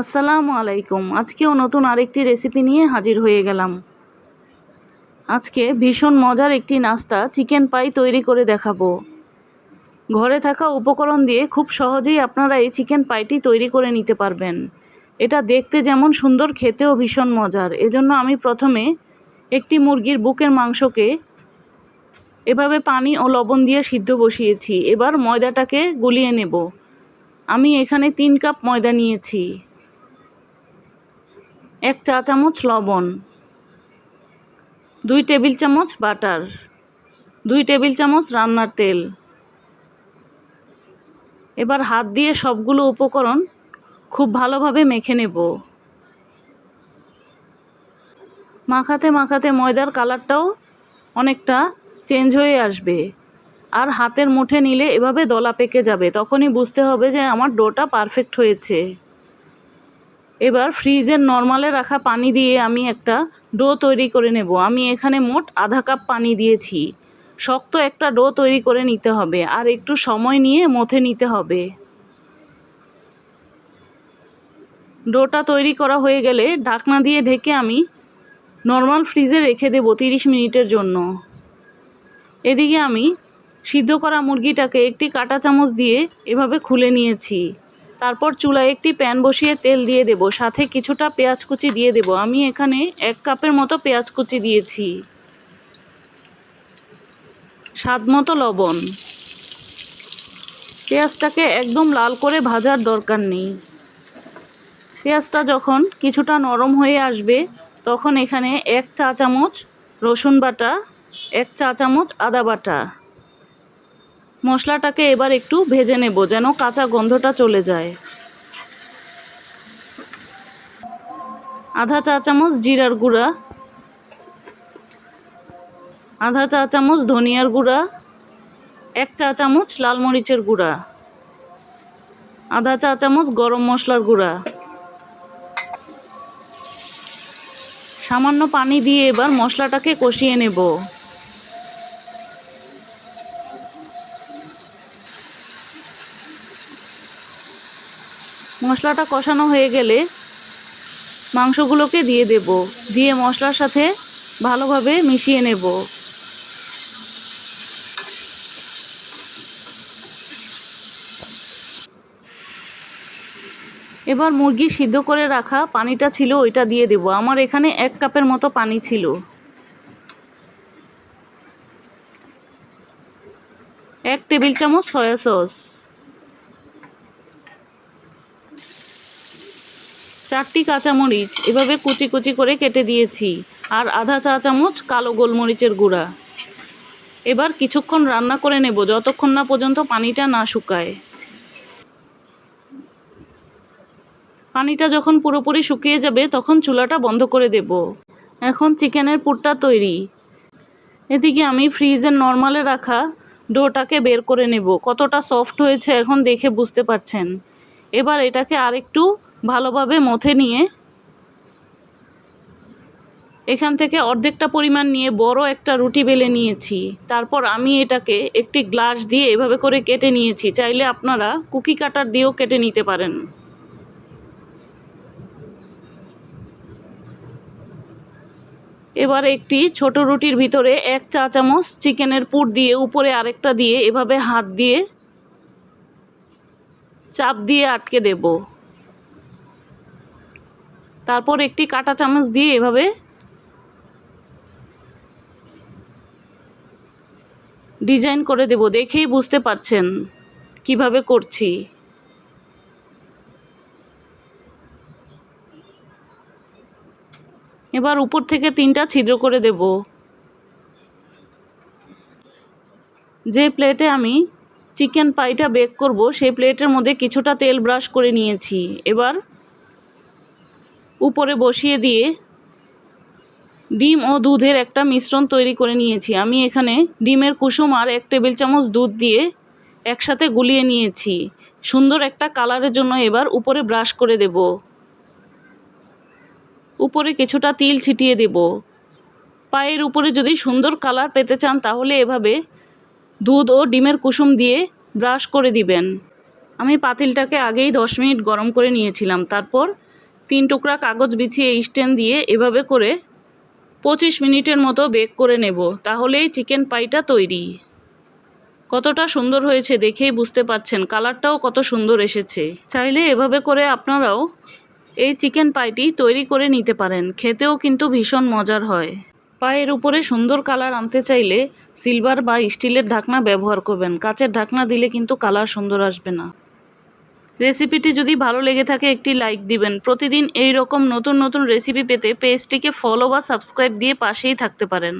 আসসালামু আলাইকুম। আজকেও নতুন আরেকটি রেসিপি নিয়ে হাজির হয়ে গেলাম। আজকে ভীষণ মজার একটি নাস্তা চিকেন পাই তৈরি করে দেখাবো। ঘরে থাকা উপকরণ দিয়ে খুব সহজেই আপনারা এই চিকেন পাইটি তৈরি করে নিতে পারবেন। এটা দেখতে যেমন সুন্দর, খেতেও ভীষণ মজার। এজন্য আমি প্রথমে একটি মুরগির বুকের মাংসকে এভাবে পানি ও লবণ দিয়ে সিদ্ধ বসিয়েছি। এবার ময়দাটাকে গুলিয়ে নেব। আমি এখানে তিন কাপ ময়দা নিয়েছি। এক চা চামচ লবণ, দুই টেবিল চামচ বাটার, দুই টেবিল চামচ রান্নার তেল। এবার হাত দিয়ে সবগুলো উপকরণ খুব ভালোভাবে মেখে নেব। মাখাতে মাখাতে ময়দার কালারটাও অনেকটা চেঞ্জ হয়ে আসবে। আর হাতের মুঠে নিলে এভাবে দলা পেকে যাবে, তখনই বুঝতে হবে যে আমার ডোটা পারফেক্ট হয়েছে। এবার ফ্রিজের নর্মালে রাখা পানি দিয়ে আমি একটা ডো তৈরি করে নেব। আমি এখানে মোট আধা কাপ পানি দিয়েছি। শক্ত একটা ডো তৈরি করে নিতে হবে আর একটু সময় নিয়ে মথে নিতে হবে। ডোটা তৈরি করা হয়ে গেলে ঢাকনা দিয়ে ঢেকে আমি নর্মাল ফ্রিজে রেখে দেবো তিরিশ মিনিটের জন্য। এদিকে আমি সিদ্ধ করা মুরগিটাকে একটি কাঁটা চামচ দিয়ে এভাবে খুলে নিয়েছি। তারপর চুলায় একটি প্যান বসিয়ে তেল দিয়ে দেব, সাথে কিছুটা পেঁয়াজ কুচি দিয়ে দেব। আমি এখানে এক কাপের মতো পেঁয়াজ কুচি দিয়েছি। স্বাদ মতো লবণ। পেঁয়াজটাকে একদম লাল করে ভাজার দরকার নেই। পেঁয়াজটা যখন কিছুটা নরম হয়ে আসবে, তখন এখানে এক চা চামচ রসুন বাটা, এক চা চামচ আদা বাটা। মশলাটাকে এবার একটু ভেজে নেব যেন কাঁচা গন্ধটা চলে যায়। আধা চা চামচ জিরার গুঁড়া। আধা চা চামচ ধনিয়ার গুঁড়া। এক চা চামচ লাল মরিচের গুঁড়া। আধা চা চামচ গরম মশলার গুঁড়া। সামান্য পানি দিয়ে এবার মশলাটাকে কষিয়ে নেব। মশলাটা কষানো হয়ে গেলে মাংসগুলোকে দিয়ে দেব। দিয়ে মশলার সাথে ভালোভাবে মিশিয়ে নেব। এবার মুরগি সিদ্ধ করে রাখা পানিটা ছিল ওইটা দিয়ে দেব। আমার এখানে এক কাপের মতো পানি ছিল। এক টেবিল চামচ সয়া সস। চারটি কাঁচামরিচ এভাবে কুচি কুচি করে কেটে দিয়েছি, আর আধা চা চামচ কালো গোলমরিচের গুঁড়া। এবার কিছুক্ষণ রান্না করে নেব, যতক্ষণ না পর্যন্ত পানিটা না শুকায়। পানিটা যখন পুরোপুরি শুকিয়ে যাবে, তখন চুলাটা বন্ধ করে দেব। এখন চিকেনের পুরটা তৈরি। এদিকে আমি ফ্রিজের নর্মালে রাখা ডোটাকে বের করে নেব। কতটা সফট হয়েছে এখন দেখে বুঝতে পারছেন। এবার এটাকে আরেকটু ভালোভাবে মথে নিয়ে এখান থেকে অর্ধেকটা পরিমাণ নিয়ে বড় একটা রুটি বেলে নিয়েছি। তারপর আমি এটাকে একটি গ্লাস দিয়ে এভাবে করে কেটে নিয়েছি। চাইলে আপনারা কুকি কাটার দিয়েও কেটে নিতে পারেন। এবার একটি ছোট রুটির ভিতরে এক চা চামচ চিকেনের পুর দিয়ে উপরে আরেকটা দিয়ে এভাবে হাত দিয়ে চাপ দিয়ে আটকে দেব। তারপর একটি কাটা চামচ দিয়ে এভাবে ডিজাইন করে দেব। দেখেই বুঝতে পারছেন কীভাবে করছি। এবার উপর থেকে তিনটা ছিদ্র করে দেব। যে প্লেটে আমি চিকেন পাইটা বেক করব, সেই প্লেটের মধ্যে কিছুটা তেল ব্রাশ করে নিয়েছি। এবার উপরে বসিয়ে দিয়ে ডিম ও দুধের একটা মিশ্রণ তৈরি করে নিয়েছি। আমি এখানে ডিমের কুসুম আর এক টেবিল চামচ দুধ দিয়ে একসাথে গুলিয়ে নিয়েছি। সুন্দর একটা কালারের জন্য এবার উপরে ব্রাশ করে দেব। উপরে কিছুটা তিল ছিটিয়ে দেব। পায়ের উপরে যদি সুন্দর কালার পেতে চান, তাহলে এভাবে দুধ ও ডিমের কুসুম দিয়ে ব্রাশ করে দিবেন। আমি পাতিলটাকে আগেই দশ মিনিট গরম করে নিয়েছিলাম। তারপর তিন টুকরা কাগজ বিছিয়ে স্ট্যান্ড দিয়ে এভাবে করে পঁচিশ মিনিটের মতো বেক করে নেব, তাহলেই চিকেন পাইটা তৈরি। কতটা সুন্দর হয়েছে দেখেই বুঝতে পারছেন, কালারটাও কত সুন্দর এসেছে। চাইলে এভাবে করে আপনারাও এই চিকেন পাইটি তৈরি করে নিতে পারেন, খেতেও কিন্তু ভীষণ মজার হয়। পায়ের উপরে সুন্দর কালার আনতে চাইলে সিলভার বা স্টিলের ঢাকনা ব্যবহার করবেন, কাচের ঢাকনা দিলে কিন্তু কালার সুন্দর আসবে না। রেসিপিটি যদি ভালো লেগে থাকে, একটি লাইক দিবেন। প্রতিদিন এই রকম নতুন নতুন রেসিপি পেতে পেজটিকে ফলো বা সাবস্ক্রাইব দিয়ে পাশেই থাকতে পারেন।